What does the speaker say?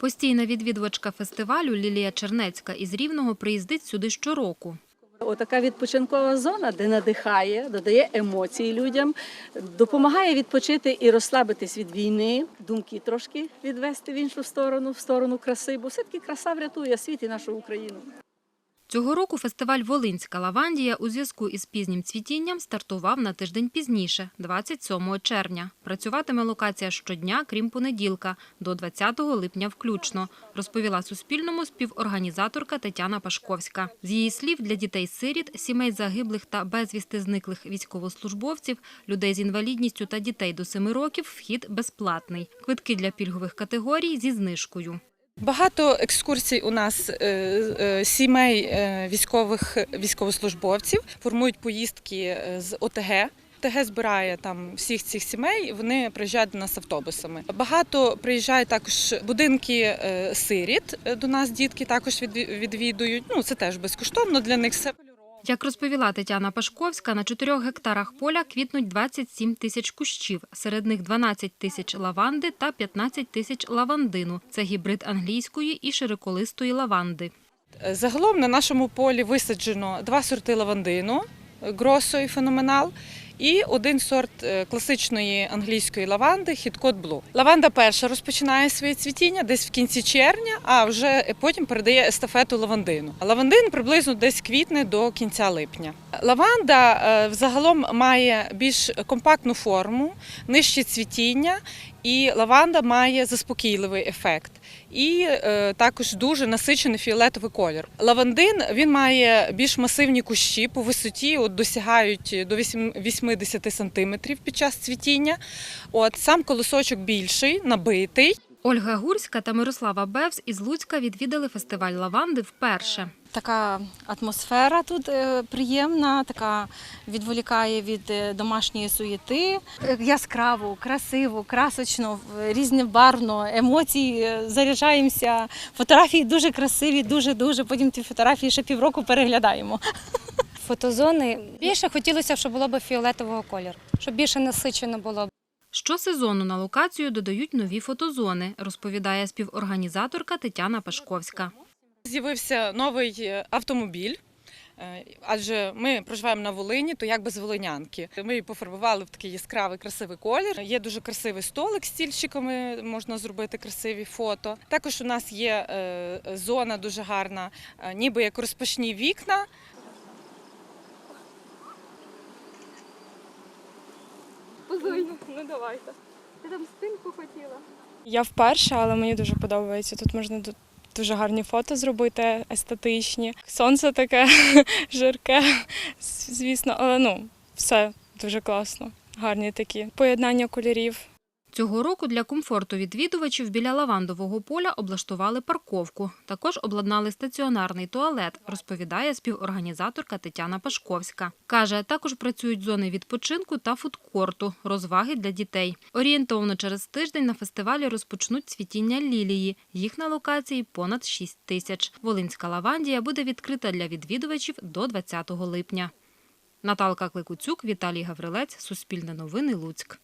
Постійна відвідувачка фестивалю Лілія Чернецька із Рівного приїздить сюди щороку. Отака відпочинкова зона, де надихає, додає емоції людям, допомагає відпочити і розслабитись від війни, думки трошки відвести в іншу сторону, в сторону краси, бо все-таки краса врятує світ і нашу Україну. Цього року фестиваль Волинська лавандія у зв'язку із пізнім цвітінням стартував на тиждень пізніше, 27 червня. Працюватиме локація щодня, крім понеділка, до 20 липня включно, розповіла Суспільному співорганізаторка Тетяна Пашковська. З її слів, для дітей-сиріт, сімей загиблих та безвісти зниклих військовослужбовців, людей з інвалідністю та дітей до 7 років вхід безплатний. Квитки для пільгових категорій зі знижкою. Багато екскурсій у нас е, е, сімей е, військових військовослужбовців формують поїздки з ОТГ. ОТГ збирає там всіх цих сімей. Вони приїжджають до нас автобусами. Багато приїжджають також будинки сиріт. До нас дітки також відві- відвідують. Ну це теж безкоштовно для них все. Як розповіла Тетяна Пашковська, на 4 гектарах поля квітнуть 27 тисяч кущів. Серед них 12 тисяч лаванди та 15 тисяч лавандину. Це гібрид англійської і широколистої лаванди. Загалом на нашому полі висаджено два сорти лавандину Гросо і феноменал. І один сорт е, класичної англійської лаванди Хіткот Блу. Лаванда перша розпочинає своє цвітіння десь в кінці червня, а вже потім передає естафету лавандину. Лавандин приблизно десь квітне до кінця липня. Лаванда е, взагалом має більш компактну форму, нижче цвітіння, і лаванда має заспокійливий ефект. І е, також дуже насичений фіолетовий колір. Лавандин він має більш масивні кущі по висоті, от досягають до 8 80 сантиметрів під час цвітіння. От сам колосочок більший, набитий. Ольга Гурська та Мирослава Бевс із Луцька відвідали фестиваль лаванди вперше. Така атмосфера тут е, приємна, така відволікає від е, домашньої суєти. Е, Яскраво, красиво, красочно, різнобарвно, емоції заряджаємося. Фотографії дуже красиві, дуже дуже. Потім ті фотографії ще півроку переглядаємо. фотозони. Більше хотілося, щоб було б фіолетового кольору, щоб більше насичено було. Щосезону на локацію додають нові фотозони, розповідає співорганізаторка Тетяна Пашковська. З'явився новий е, автомобіль. е, Адже ми проживаємо на Волині, то як без волинянки. Ми її пофарбували в такий яскравий красивий колір. Є дуже красивий столик з стільчиками, можна зробити красиві фото. Також у нас є е, зона дуже гарна, ніби як розпашні вікна. Я вперше, але мені дуже подобається. Тут можна дуже гарні фото зробити, естетичні. Сонце таке жарке, звісно, але ну, все дуже класно. Гарні такі поєднання кольорів. Цього року для комфорту відвідувачів біля лавандового поля облаштували парковку. Також обладнали стаціонарний туалет, розповідає співорганізаторка Тетяна Пашковська. Каже, також працюють зони відпочинку та фудкорту, розваги для дітей. Орієнтовно через тиждень на фестивалі розпочнуть цвітіння лілії. Їх на локації понад 6 тисяч. Волинська лавандія буде відкрита для відвідувачів до 20 липня. Наталка Кликуцюк, Віталій Гаврилець, Суспільне новини, Луцьк.